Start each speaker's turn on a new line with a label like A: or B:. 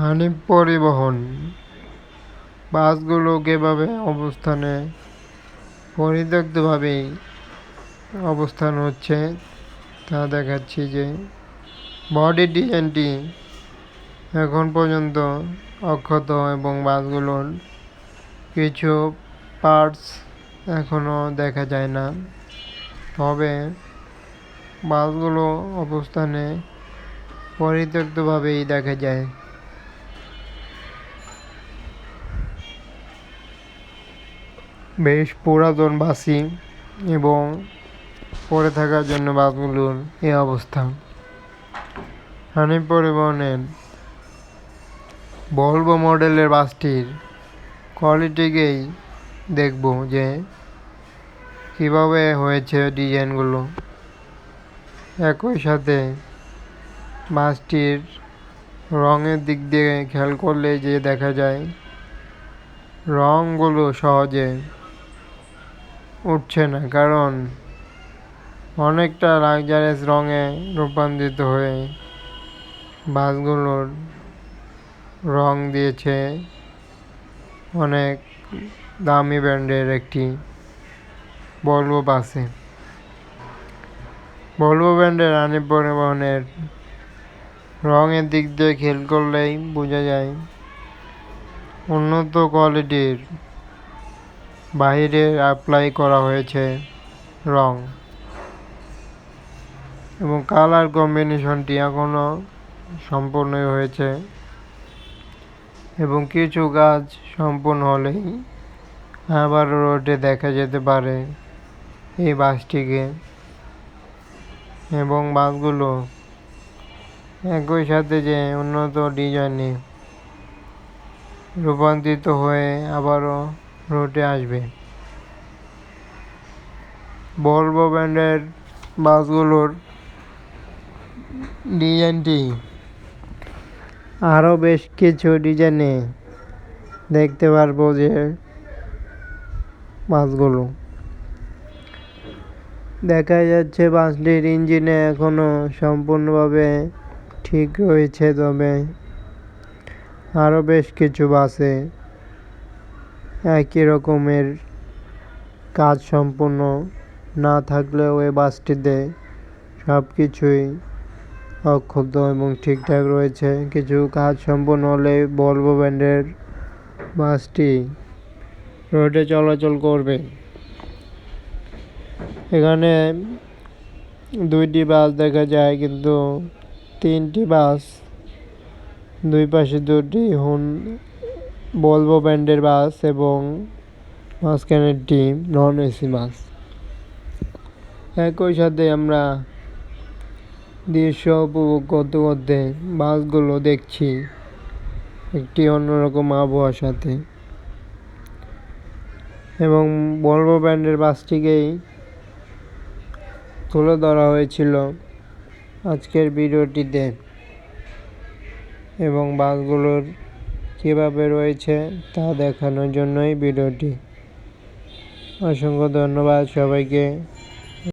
A: হানিফ পরিবহন। বাসগুলো কীভাবে অবস্থানে পরিত্যক্তভাবেই অবস্থান হচ্ছে তা দেখাচ্ছি যে বডি ডিজাইনটি এখন পর্যন্ত অক্ষত এবং বাসগুলোর কিছু পার্টস এখনও দেখা যায় না। তবে বাসগুলো অবস্থানে পরিত্যক্তভাবেই দেখা যায়। বেশ পুরাতন বাসি এবং পড়ে থাকার জন্য বাসগুলোর এই অবস্থা। হানিফ পরিবহনের ভলভো মডেলের বাসটির কোয়ালিটিকেই দেখব যে কীভাবে হয়েছে ডিজাইনগুলো। একই সাথে বাসটির রঙের দিক দিয়ে খেয়াল করলে যে দেখা যায়, রঙগুলো সহজে উঠছে না, কারণ অনেকটা লাক্সারিয়াস রঙে রূপান্তরিত হয়ে বাসগুলোর রং দিয়েছে অনেক দামি ব্র্যান্ডের একটি ভলভো বাসে ভলভো ব্র্যান্ডের আনি পরিবহনের রঙের দিক দিয়ে খেয়াল করলেই বোঝা যায়, উন্নত কোয়ালিটির বাইরে অ্যাপ্লাই করা হয়েছে রং। এবং কালার কম্বিনেশনটি এখনও সম্পূর্ণই হয়েছে। এবং কিছু গাছ সম্পূর্ণ হলেই আবার রোডে দেখা যেতে পারে এই বাসটিকে। এবং বাসগুলো একই সাথে যে উন্নত ডিজাইনে রূপান্তরিত হয়ে আবারও রোডে আসবে। ভলভো ব্র্যান্ডের বাসগুলোর ডিজাইনটি আরও বেশ কিছু ডিজাইনে দেখতে পারব যে বাসগুলো। দেখা যাচ্ছে বাসটির ইঞ্জিনে এখনও সম্পূর্ণভাবে ঠিক রয়েছে তবে আরও বেশ কিছু বাসে একই রকমের কাজ সম্পূর্ণ না থাকলেও এই বাসটিতে সব কিছুই অক্ষত এবং ঠিকঠাক রয়েছে। কিছু কাজ সম্পূর্ণ হলে ভলভো ব্র্যান্ডের বাসটি রোডে চলাচল করবে। এখানে দুইটি বাস দেখা যায়, কিন্তু তিনটি বাস দুই পাশে দুটি হুন ভলভো ব্র্যান্ডের বাস এবং মাঝখানে একটি নন এসি বাস একই সাথে আমরা দৃশ্য উপভোগ করতে করতে বাসগুলো দেখছি একটি অন্যরকম আবহাওয়ার সাথে। এবং ভলভো ব্র্যান্ডের বাসটিকেই তুলে ধরা হয়েছিল আজকের ভিডিওটিতে। এবং বাসগুলোর কীভাবে রয়েছে তা দেখানোর জন্যই ভিডিওটি। অসংখ্য ধন্যবাদ সবাইকে।